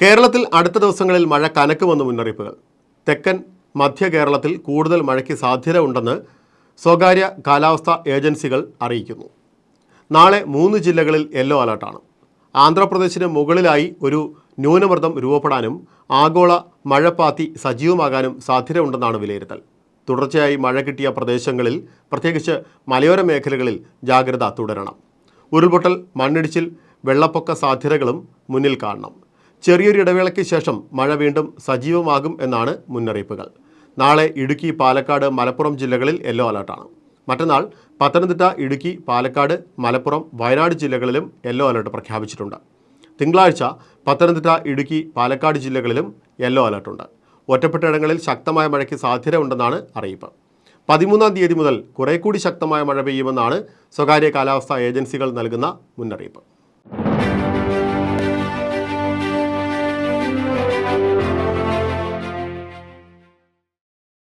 കേരളത്തിൽ അടുത്ത ദിവസങ്ങളിൽ മഴ കനക്കുമെന്ന് മുന്നറിയിപ്പുകൾ. തെക്കൻ മധ്യ കേരളത്തിൽ കൂടുതൽ മഴയ്ക്ക് സാധ്യത ഉണ്ടെന്ന് സ്വകാര്യ കാലാവസ്ഥാ ഏജൻസികൾ അറിയിക്കുന്നു. നാളെ മൂന്ന് ജില്ലകളിൽ യെല്ലോ അലർട്ടാണ്. ആന്ധ്രാപ്രദേശിന് മുകളിലായി ഒരു ന്യൂനമർദ്ദം രൂപപ്പെടാനും ആഗോള മഴപ്പാത്തി സജീവമാകാനും സാധ്യതയുണ്ടെന്നാണ് വിലയിരുത്തൽ. തുടർച്ചയായി മഴ കിട്ടിയ പ്രദേശങ്ങളിൽ പ്രത്യേകിച്ച് മലയോര മേഖലകളിൽ ജാഗ്രത തുടരണം. ഉരുൾപൊട്ടൽ മണ്ണിടിച്ചിൽ വെള്ളപ്പൊക്ക സാധ്യതകളും മുന്നിൽ കാണണം. ചെറിയൊരു ഇടവേളയ്ക്ക് ശേഷം മഴ വീണ്ടും സജീവമാകും എന്നാണ് മുന്നറിയിപ്പുകൾ. നാളെ ഇടുക്കി പാലക്കാട് മലപ്പുറം ജില്ലകളിൽ യെല്ലോ അലർട്ടാണ്. മറ്റന്നാൾ പത്തനംതിട്ട ഇടുക്കി പാലക്കാട് മലപ്പുറം വയനാട് ജില്ലകളിലും യെല്ലോ അലർട്ട് പ്രഖ്യാപിച്ചിട്ടുണ്ട്. തിങ്കളാഴ്ച പത്തനംതിട്ട ഇടുക്കി പാലക്കാട് ജില്ലകളിലും യെല്ലോ അലർട്ടുണ്ട്. ഒറ്റപ്പെട്ടയിടങ്ങളിൽ ശക്തമായ മഴയ്ക്ക് സാധ്യത ഉണ്ടെന്നാണ് അറിയിപ്പ്. പതിമൂന്നാം തീയതി മുതൽ കുറെ കൂടി ശക്തമായ മഴ പെയ്യുമെന്നാണ് സ്വകാര്യ കാലാവസ്ഥാ ഏജൻസികൾ നൽകുന്ന മുന്നറിയിപ്പ്.